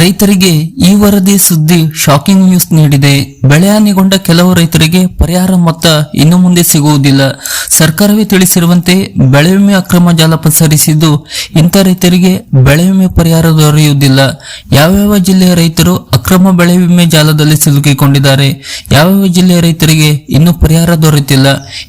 ರೈತರಿಗೆ ಈ ವರದಿ ಸುದ್ದಿ ಶಾಕಿಂಗ್ ನ್ಯೂಸ್ ನೀಡಿದೆ. ಬೆಳೆ ಹಾನಿಗೊಂಡ ಕೆಲವು ರೈತರಿಗೆ ಪರಿಹಾರ ಮೊತ್ತ ಇನ್ನು ಮುಂದೆ ಸಿಗುವುದಿಲ್ಲ. ಸರ್ಕಾರವೇ ತಿಳಿಸಿರುವಂತೆ ಬೆಳೆ ವಿಮೆ ಅಕ್ರಮ ಜಾಲ ಪಸರಿಸಿದ್ದು ಇಂಥ ರೈತರಿಗೆ ಬೆಳೆ ವಿಮೆ ಪರಿಹಾರ ದೊರೆಯುವುದಿಲ್ಲ. ಯಾವ್ಯಾವ ಜಿಲ್ಲೆಯ ರೈತರು ಅಕ್ರಮ ಬೆಳೆ ವಿಮೆ ಜಾಲದಲ್ಲಿ ಸಿಲುಕಿಕೊಂಡಿದ್ದಾರೆ? ಯಾವ್ಯಾವ ಜಿಲ್ಲೆಯ ರೈತರಿಗೆ ಇನ್ನೂ ಪರಿಹಾರ ದೊರೆತಿಲ್ಲ?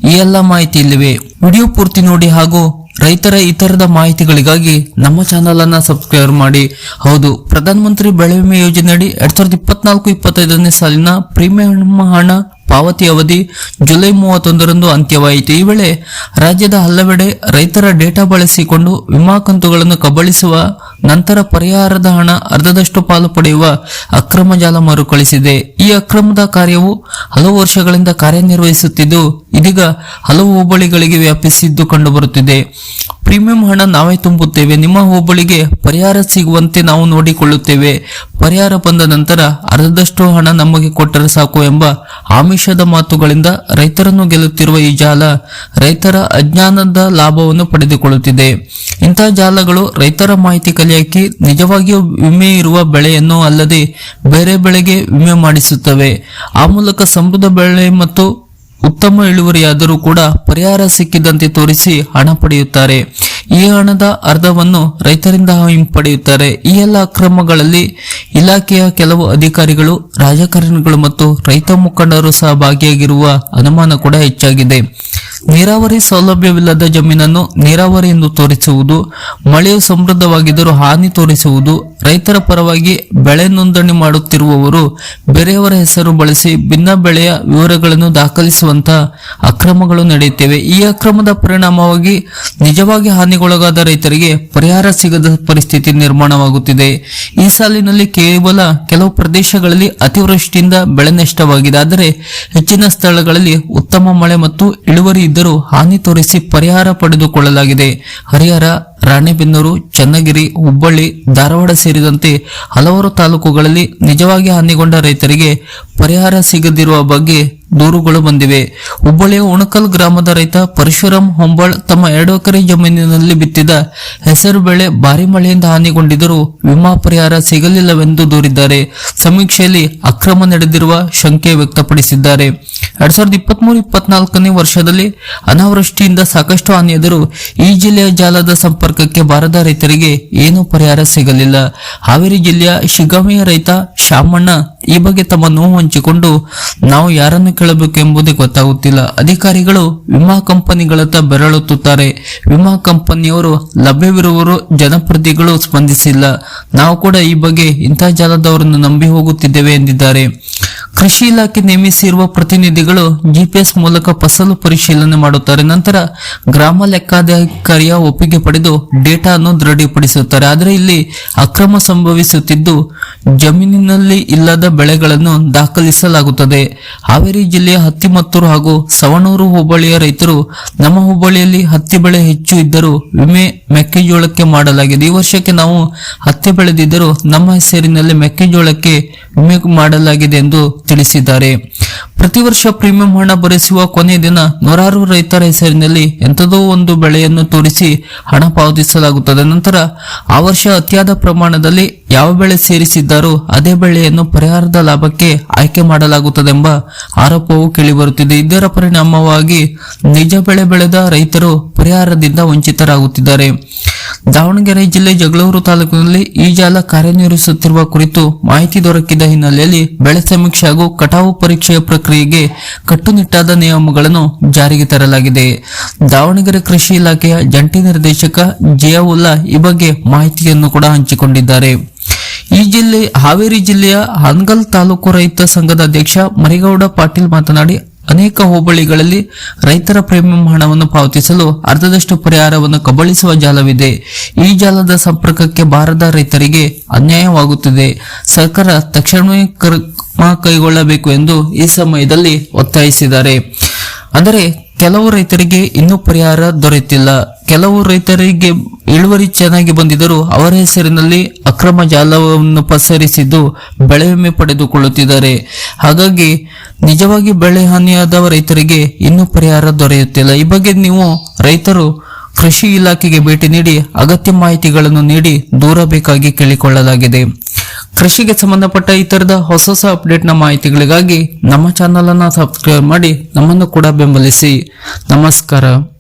ಈ ಎಲ್ಲ ಮಾಹಿತಿ ಇಲ್ಲಿವೆ. ವಿಡಿಯೋ ಪೂರ್ತಿ ನೋಡಿ ಹಾಗೂ ರೈತರ ಇತರದ ಮಾಹಿತಿಗಳಿಗಾಗಿ ನಮ್ಮ ಚಾನೆಲ್ ಅನ್ನ ಸಬ್ಸ್ಕ್ರೈಬ್ ಮಾಡಿ. ಹೌದು, ಪ್ರಧಾನಮಂತ್ರಿ ಬೆಳೆ ವಿಮೆ ಯೋಜನೆಯಡಿ ಎರಡ್ ಸಾವಿರದ ಇಪ್ಪತ್ನಾಲ್ಕು, ಇಪ್ಪತ್ತೈದನೇ ಸಾಲಿನ ಪ್ರೀಮಿಯಂ ಹಣ ಪಾವತಿ ಅವಧಿ ಜುಲೈ ಮೂವತ್ತೊಂದರಂದು ಅಂತ್ಯವಾಯಿತು. ಈ ವೇಳೆ ರಾಜ್ಯದ ಹಲವೆಡೆ ರೈತರ ಡೇಟಾ ಬಳಸಿಕೊಂಡು ವಿಮಾ ಕಂತುಗಳನ್ನು ಕಬಳಿಸುವ ನಂತರ ಪರಿಹಾರದ ಹಣ ಅರ್ಧದಷ್ಟು ಪಾಲು ಪಡೆಯುವ ಅಕ್ರಮ ಜಾಲ ಮರುಕಳಿಸಿದೆ ಈ ಅಕ್ರಮದ ಕಾರ್ಯವು ಹಲವು ವರ್ಷಗಳಿಂದ ಕಾರ್ಯನಿರ್ವಹಿಸುತ್ತಿದ್ದು, ಇದೀಗ ಹಲವು ಹೋಬಳಿಗಳಿಗೆ ವ್ಯಾಪಿಸಿದ್ದು ಕಂಡುಬರುತ್ತಿದೆ. ಪ್ರೀಮಿಯಂ ಹಣ ನಾವೇ ತುಂಬುತ್ತೇವೆ, ನಿಮ್ಮ ಹೋಬಳಿಗೆ ಪರಿಹಾರ ಸಿಗುವಂತೆ ನಾವು ನೋಡಿಕೊಳ್ಳುತ್ತೇವೆ. ಪರಿಹಾರ ಬಂದ ನಂತರ ಅರ್ಧದಷ್ಟು ಹಣ ನಮಗೆ ಕೊಟ್ಟರೆ ಸಾಕು ಎಂಬ ಆಮಿಷದ ಮಾತುಗಳಿಂದ ರೈತರನ್ನು ಗೆಲ್ಲುತ್ತಿರುವ ಈ ಜಾಲ ರೈತರ ಅಜ್ಞಾನದ ಲಾಭವನ್ನು ಪಡೆದುಕೊಳ್ಳುತ್ತಿದೆ. ಇಂತಹ ಜಾಲಗಳು ರೈತರ ಮಾಹಿತಿ ಕಲಿಯಾಕಿ ನಿಜವಾಗಿಯೂ ವಿಮೆ ಇರುವ ಬೆಳೆಯನ್ನು ಅಲ್ಲದೆ ಬೇರೆ ಬೆಳೆಗೆ ವಿಮೆ ಮಾಡಿಸುತ್ತವೆ. ಆ ಮೂಲಕ ಸಮೃದ್ಧ ಬೆಳೆ ಮತ್ತು ಉತ್ತಮ ಇಳುವರಿಯಾದರೂ ಕೂಡ ಪರಿಹಾರ ಸಿಕ್ಕಿದಂತೆ ತೋರಿಸಿ ಹಣ ಪಡೆಯುತ್ತಾರೆ. ಈ ಹಣದ ಅರ್ಧವನ್ನು ರೈತರಿಂದ ಹಿಂಪಡೆಯುತ್ತಾರೆ ಈ ಎಲ್ಲ ಅಕ್ರಮಗಳಲ್ಲಿ ಇಲಾಖೆಯ ಕೆಲವು ಅಧಿಕಾರಿಗಳು, ರಾಜಕಾರಣಿಗಳು ಮತ್ತು ರೈತ ಮುಖಂಡರು ಸಹ ಭಾಗಿಯಾಗಿರುವ ಅನುಮಾನ ಕೂಡ ಹೆಚ್ಚಾಗಿದೆ. ನೀರಾವರಿ ಸೌಲಭ್ಯವಿಲ್ಲದ ಜಮೀನನ್ನು ನೀರಾವರಿ ಎಂದು ತೋರಿಸುವುದು, ಮಳೆಯು ಸಮೃದ್ಧವಾಗಿದ್ದರೂ ಹಾನಿ ತೋರಿಸುವುದು ರೈತರ ಪರವಾಗಿ ಬೆಳೆ ನೋಂದಣಿ ಮಾಡುತ್ತಿರುವವರು ಬೇರೆಯವರ ಹೆಸರು ಬಳಸಿ ಭಿನ್ನ ಬೆಳೆಯ ವಿವರಗಳನ್ನು ದಾಖಲಿಸುವಂತಹ ಅಕ್ರಮಗಳು ನಡೆಯುತ್ತಿವೆ. ಈ ಅಕ್ರಮದ ಪರಿಣಾಮವಾಗಿ ನಿಜವಾಗಿ ಹಾನಿಗೊಳಗಾದ ರೈತರಿಗೆ ಪರಿಹಾರ ಸಿಗದ ಪರಿಸ್ಥಿತಿ ನಿರ್ಮಾಣವಾಗುತ್ತಿದೆ. ಈ ಸಾಲಿನಲ್ಲಿ ಕೇವಲ ಕೆಲವು ಪ್ರದೇಶಗಳಲ್ಲಿ ಅತಿವೃಷ್ಟಿಯಿಂದ ಬೆಳೆ ನಷ್ಟವಾಗಿದೆ. ಆದರೆ ಹೆಚ್ಚಿನ ಸ್ಥಳಗಳಲ್ಲಿ ಉತ್ತಮ ಮಳೆ ಮತ್ತು ಇಳುವರಿ ಇದ್ದರೂ ಹಾನಿ ತೋರಿಸಿ ಪರಿಹಾರ ಪಡೆದುಕೊಳ್ಳಲಾಗಿದೆ. ಹರಿಹರ ರಾಣೆಬೆನ್ನೂರು ಚನ್ನಗಿರಿ ಹುಬ್ಬಳ್ಳಿ ಧಾರವಾಡ ಸೇರಿದಂತೆ ಹಲವಾರು ತಾಲೂಕುಗಳಲ್ಲಿ ನಿಜವಾಗಿ ಹಾನಿಗೊಂಡ ರೈತರಿಗೆ ಪರಿಹಾರ ಸಿಗದಿರುವ ಬಗ್ಗೆ ದೂರುಗಳು ಬಂದಿವೆ. ಹುಬ್ಬಳ್ಳಿಯ ಉಣಕಲ್ ಗ್ರಾಮದ ರೈತ ಪರಶುರಾಮ್ ಹೊಂಬಾಳ್ ತಮ್ಮ ಎರಡು ಎಕರೆ ಜಮೀನಿನಲ್ಲಿ ಬಿತ್ತಿದ ಹೆಸರು ಬೆಳೆ ಭಾರಿ ಮಳೆಯಿಂದ ಹಾನಿಗೊಂಡಿದ್ದರೂ ವಿಮಾ ಪರಿಹಾರ ಸಿಗಲಿಲ್ಲವೆಂದು ದೂರಿದ್ದಾರೆ. ಸಮೀಕ್ಷೆಯಲ್ಲಿ ಅಕ್ರಮ ನಡೆದಿರುವ ಶಂಕೆ ವ್ಯಕ್ತಪಡಿಸಿದ್ದಾರೆ. ಎರಡ್ ಸಾವಿರದ ಇಪ್ಪತ್ಮೂರು ಇಪ್ಪತ್ನಾಲ್ಕನೇ ವರ್ಷದಲ್ಲಿ ಅನಾವೃಷ್ಟಿಯಿಂದ ಸಾಕಷ್ಟು ಹಾನಿಯಾದರೂ ಈ ಜಿಲ್ಲೆಯ ಜಾಲದ ಸಂಪರ್ಕಕ್ಕೆ ಬಾರದ ರೈತರಿಗೆ ಏನೂ ಪರಿಹಾರ ಸಿಗಲಿಲ್ಲ. ಹಾವೇರಿ ಜಿಲ್ಲೆಯ ಶಿಗಾಮಿಯ ರೈತ ಶಾಮಣ್ಣ ಈ ಬಗ್ಗೆ ತಮ್ಮ ನೋವು ಹಂಚಿಕೊಂಡು ನಾವು ಯಾರನ್ನು ಕೇಳಬೇಕು ಎಂಬುದೇ ಗೊತ್ತಾಗುತ್ತಿಲ್ಲ. ಅಧಿಕಾರಿಗಳು ವಿಮಾ ಕಂಪನಿಗಳತ್ತ ಬೆರಳುತ್ತಾರೆ ವಿಮಾ ಕಂಪನಿಯವರು ಲಭ್ಯವಿರುವವರು ಜನಪ್ರತಿಗಳು ಸ್ಪಂದಿಸಿಲ್ಲ. ನಾವು ಕೂಡ ಈ ಬಗ್ಗೆ ಇಂತಹ ಜಾಲದವರನ್ನು ನಂಬಿ ಹೋಗುತ್ತಿದ್ದೇವೆ ಎಂದಿದ್ದಾರೆ. ಕೃಷಿ ಇಲಾಖೆ ನೇಮಿಸಿರುವ ಪ್ರತಿನಿಧಿಗಳು ಜಿಪಿಎಸ್ ಮೂಲಕ ಫಸಲು ಪರಿಶೀಲನೆ ಮಾಡುತ್ತಾರೆ. ನಂತರ ಗ್ರಾಮ ಲೆಕ್ಕಾಧಿಕಾರಿಯ ಒಪ್ಪಿಗೆ ಪಡೆದು ಡೇಟಾ ಅನ್ನು ದೃಢಪಡಿಸುತ್ತಾರೆ ಆದರೆ ಇಲ್ಲಿ ಅಕ್ರಮ ಸಂಭವಿಸುತ್ತಿದ್ದು ಜಮೀನಿನಲ್ಲಿ ಇಲ್ಲದ ಬೆಳೆಗಳನ್ನು ದಾಖಲಿಸಲಾಗುತ್ತದೆ. ಹಾವೇರಿ ಜಿಲ್ಲೆಯ ಹತ್ತಿಮತ್ತೂರು ಹಾಗೂ ಸವಣೂರು ಹೋಬಳಿಯ ರೈತರು ನಮ್ಮ ಹೋಬಳಿಯಲ್ಲಿ ಹತ್ತಿ ಬೆಳೆ ಹೆಚ್ಚು ಇದ್ದರೂ ವಿಮೆ ಮೆಕ್ಕೆಜೋಳಕ್ಕೆ ಮಾಡಲಾಗಿದೆ. ಈ ವರ್ಷಕ್ಕೆ ನಾವು ಹತ್ತಿ ಬೆಳೆದಿದ್ದರೂ ನಮ್ಮ ಹೆಸರಿನಲ್ಲಿ ಮೆಕ್ಕೆಜೋಳಕ್ಕೆ ವಿಮೆ ಮಾಡಲಾಗಿದೆ ಎಂದು ತಿಳಿಸಿದ್ದಾರೆ. ಪ್ರತಿ ವರ್ಷ ಪ್ರೀಮಿಯಂ ಹಣ ಭರಿಸುವ ಕೊನೆಯ ದಿನ ನೂರಾರು ರೈತರ ಹೆಸರಿನಲ್ಲಿ ಎಂಥದೋ ಒಂದು ಬೆಳೆಯನ್ನು ತೋರಿಸಿ ಹಣ ಪಾವತಿಸಲಾಗುತ್ತದೆ. ನಂತರ ಆ ವರ್ಷ ಅತಿಯಾದ ಪ್ರಮಾಣದಲ್ಲಿ ಯಾವ ಬೆಳೆ ಸೇರಿಸಿದ್ದಾರೋ ಅದೇ ಬೆಳೆಯನ್ನು ಪರಿಹಾರದ ಲಾಭಕ್ಕೆ ಆಯ್ಕೆ ಮಾಡಲಾಗುತ್ತದೆಂಬ ಆರೋಪವು ಕೇಳಿಬರುತ್ತಿದೆ. ಇದರ ಪರಿಣಾಮವಾಗಿ ನಿಜ ಬೆಳೆ ಬೆಳೆದ ರೈತರು ಪರಿಹಾರದಿಂದ ವಂಚಿತರಾಗುತ್ತಿದ್ದಾರೆ. ದಾವಣಗೆರೆ ಜಿಲ್ಲೆ ಜಗಳೂರು ತಾಲೂಕಿನಲ್ಲಿ ಈ ಜಾಲ ಕಾರ್ಯನಿರ್ವಹಿಸುತ್ತಿರುವ ಕುರಿತು ಮಾಹಿತಿ ದೊರಕಿದ ಹಿನ್ನೆಲೆಯಲ್ಲಿ ಬೆಳೆ ಸಮೀಕ್ಷೆ ಹಾಗೂ ಕಟಾವು ಪರೀಕ್ಷೆಯ ಪ್ರಕ್ರಿಯೆಗೆ ಕಟ್ಟುನಿಟ್ಟಾದ ನಿಯಮಗಳನ್ನು ಜಾರಿಗೆ ತರಲಾಗಿದೆ. ದಾವಣಗೆರೆ ಕೃಷಿ ಇಲಾಖೆಯ ಜಂಟಿ ನಿರ್ದೇಶಕ ಜಿಯಾವುಲ್ಲಾ ಈ ಬಗ್ಗೆ ಮಾಹಿತಿಯನ್ನು ಕೂಡ ಹಂಚಿಕೊಂಡಿದ್ದಾರೆ. ಈ ಜಿಲ್ಲೆ ಹಾವೇರಿ ಜಿಲ್ಲೆಯ ಹಾನಗಲ್ ತಾಲೂಕು ರೈತ ಸಂಘದ ಅಧ್ಯಕ್ಷ ಮರಿಗೌಡ ಪಾಟೀಲ್ ಮಾತನಾಡಿ, ಅನೇಕ ಹೋಬಳಿಗಳಲ್ಲಿ ರೈತರ ಪ್ರೀಮಿಯಂ ಹಣವನ್ನು ಪಾವತಿಸಲು ಅರ್ಧದಷ್ಟು ಪರಿಹಾರವನ್ನು ಕಬಳಿಸುವ ಜಾಲವಿದೆ. ಈ ಜಾಲದ ಸಂಪರ್ಕಕ್ಕೆ ಬಾರದ ರೈತರಿಗೆ ಅನ್ಯಾಯವಾಗುತ್ತಿದೆ. ಸರ್ಕಾರ ತಕ್ಷಣವೇ ಕ್ರಮ ಕೈಗೊಳ್ಳಬೇಕು ಎಂದು ಈ ಸಮಯದಲ್ಲಿ ಒತ್ತಾಯಿಸಿದ್ದಾರೆ. ಅಂದರೆ, ಕೆಲವು ರೈತರಿಗೆ ಇನ್ನೂ ಪರಿಹಾರ ದೊರೆತಿಲ್ಲ. ಕೆಲವು ರೈತರಿಗೆ ಇಳುವರಿ ಚೆನ್ನಾಗಿ ಬಂದಿದ್ದರೂ ಅವರ ಹೆಸರಿನಲ್ಲಿ ಅಕ್ರಮ ಜಾಲವನ್ನು ಪಸರಿಸಿದ್ದು ಬೆಳೆ ವಿಮೆ ಪಡೆದುಕೊಳ್ಳುತ್ತಿದ್ದಾರೆ. ಹಾಗಾಗಿ ನಿಜವಾಗಿ ಬೆಳೆ ಹಾನಿಯಾದ ರೈತರಿಗೆ ಇನ್ನೂ ಪರಿಹಾರ ದೊರೆಯುತ್ತಿಲ್ಲ. ಈ ಬಗ್ಗೆ ನೀವು ರೈತರು ಕೃಷಿ ಇಲಾಖೆಗೆ ಭೇಟಿ ನೀಡಿ ಅಗತ್ಯ ಮಾಹಿತಿಗಳನ್ನು ನೀಡಿ ದೂರಬೇಕಾಗಿ ಕೇಳಿಕೊಳ್ಳಲಾಗಿದೆ. ಕೃಷಿಗೆ ಸಂಬಂಧಪಟ್ಟ ಇತರದ ಹೊಸ ಹೊಸ ಅಪ್ಡೇಟ್ನ ಮಾಹಿತಿಗಳಿಗಾಗಿ ನಮ್ಮ ಚಾನಲ್ ಅನ್ನು ಸಬ್ಸ್ಕ್ರೈಬ್ ಮಾಡಿ ನಮ್ಮನ್ನು ಕೂಡ ಬೆಂಬಲಿಸಿ. ನಮಸ್ಕಾರ.